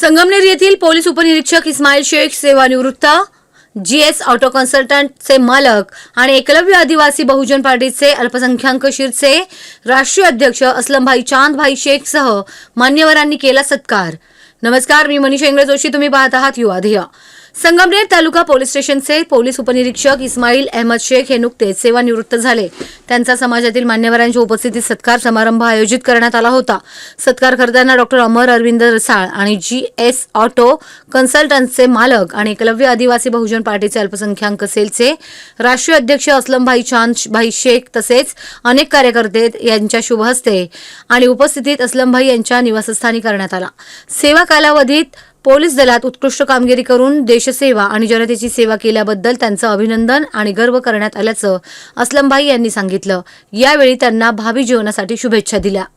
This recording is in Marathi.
संगमनेर येथील पोलीस उपनिरीक्षक इस्माईल शेख सेवानिवृत्त जी एस ऑटो कन्सल्टंटचे मालक आणि एकलव्य आदिवासी बहुजन पार्टीचे अल्पसंख्याक शिरचे राष्ट्रीय अध्यक्ष असलमभाई चांदभाई शेखसह मान्यवरांनी केला सत्कार. नमस्कार मी मनीषा इंग्रज जोशी तुम्ही पाहत आहात युवा संगमनेर तालुका पोलीस स्टेशनचे पोलीस उपनिरीक्षक इस्माईल अहमद शेख हे नुकतेच सेवानिवृत्त झाले. त्यांचा समाजातील मान्यवरांच्या उपस्थितीत सत्कार समारंभ आयोजित करण्यात आला होता. सत्कार करताना डॉक्टर अमर अरविंद रसाळ आणि जी एस ऑटो कन्सल्टंटचे मालक आणि एकलव्य आदिवासी बहुजन पार्टीचे अल्पसंख्याक सेलचे राष्ट्रीय अध्यक्ष असलमभाई चांद भाई शेख तसेच अनेक कार्यकर्ते यांच्या शुभ हस्ते आणि उपस्थितीत असलमभाई यांच्या निवासस्थानी करण्यात आला. सेवा कालावधीत पोलीस दलात उत्कृष्ट कामगिरी करून देशसेवा आणि जनतेची सेवा केल्याबद्दल त्यांचं अभिनंदन आणि गर्व करण्यात आल्याचं असलमभाई यांनी सांगितलं. यावेळी त्यांना भावी जीवनासाठी शुभेच्छा दिल्या.